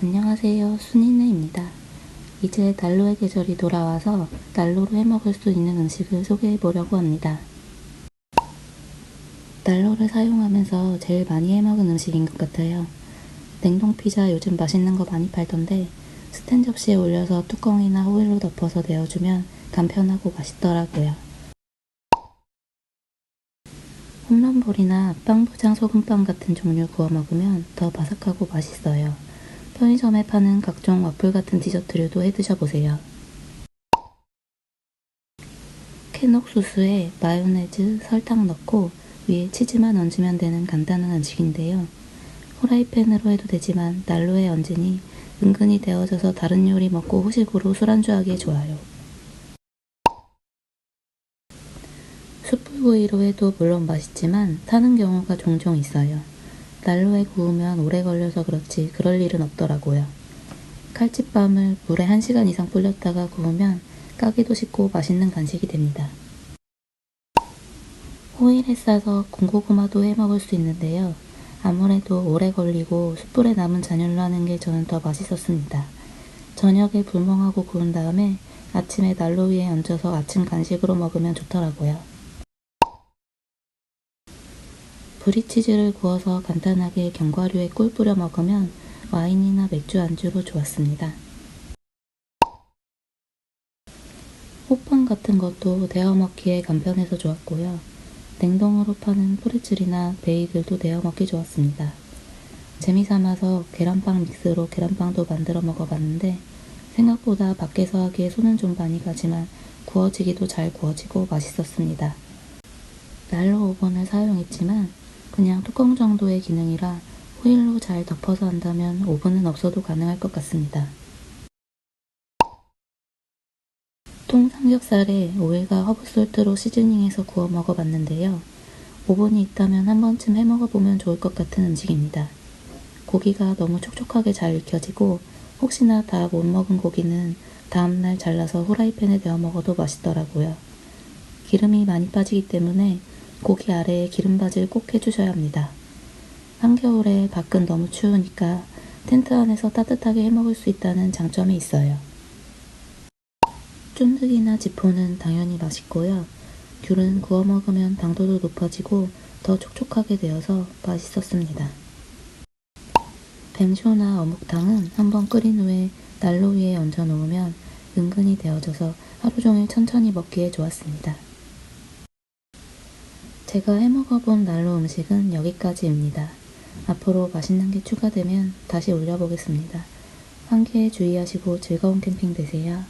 안녕하세요. 순이네입니다. 이제 난로의 계절이 돌아와서 난로로 해먹을 수 있는 음식을 소개해 보려고 합니다. 난로를 사용하면서 제일 많이 해먹은 음식인 것 같아요. 냉동 피자 요즘 맛있는 거 많이 팔던데 스텐 접시에 올려서 뚜껑이나 호일로 덮어서 데워주면 간편하고 맛있더라고요. 홈런볼이나 빵부장 소금빵 같은 종류 구워 먹으면 더 바삭하고 맛있어요. 편의점에 파는 각종 와플 같은 디저트류도 해 드셔보세요. 캔 옥수수에 마요네즈, 설탕 넣고 위에 치즈만 얹으면 되는 간단한 음식인데요. 후라이팬으로 해도 되지만 난로에 얹으니 은근히 데워져서 다른 요리 먹고 후식으로 술안주하기에 좋아요. 숯불구이로 해도 물론 맛있지만 타는 경우가 종종 있어요. 난로에 구우면 오래 걸려서 그렇지 그럴 일은 없더라고요. 칼집밤을 물에 1시간 이상 불렸다가 구우면 까기도 쉽고 맛있는 간식이 됩니다. 호일에 싸서 군고구마도 해 먹을 수 있는데요. 아무래도 오래 걸리고 숯불에 남은 잔열로 하는 게 저는 더 맛있었습니다. 저녁에 불멍하고 구운 다음에 아침에 난로 위에 얹어서 아침 간식으로 먹으면 좋더라고요. 브리치즈를 구워서 간단하게 견과류에 꿀 뿌려 먹으면 와인이나 맥주 안주로 좋았습니다. 호빵 같은 것도 데워 먹기에 간편해서 좋았고요. 냉동으로 파는 프레첼이나 베이글도 데워 먹기 좋았습니다. 재미삼아서 계란빵 믹스로 계란빵도 만들어 먹어봤는데 생각보다 밖에서 하기에 손은 좀 많이 가지만 구워지기도 잘 구워지고 맛있었습니다. 난로 오븐을 사용했지만 그냥 뚜껑 정도의 기능이라 호일로 잘 덮어서 한다면 오븐은 없어도 가능할 것 같습니다. 통 삼겹살에 오일과 허브솔트로 시즈닝해서 구워 먹어봤는데요. 오븐이 있다면 한 번쯤 해 먹어보면 좋을 것 같은 음식입니다. 고기가 너무 촉촉하게 잘 익혀지고 혹시나 다 못 먹은 고기는 다음날 잘라서 후라이팬에 데워 먹어도 맛있더라고요. 기름이 많이 빠지기 때문에 고기 아래에 기름바질 꼭 해주셔야 합니다. 한겨울에 밖은 너무 추우니까 텐트 안에서 따뜻하게 해먹을 수 있다는 장점이 있어요. 쫀득이나 지포는 당연히 맛있고요. 귤은 구워 먹으면 당도도 높아지고 더 촉촉하게 되어서 맛있었습니다. 뱀쇼나 어묵탕은 한번 끓인 후에 난로 위에 얹어 놓으면 은근히 데워져서 하루 종일 천천히 먹기에 좋았습니다. 제가 해먹어본 난로 음식은 여기까지입니다. 앞으로 맛있는 게 추가되면 다시 올려보겠습니다. 환기에 주의하시고 즐거운 캠핑 되세요.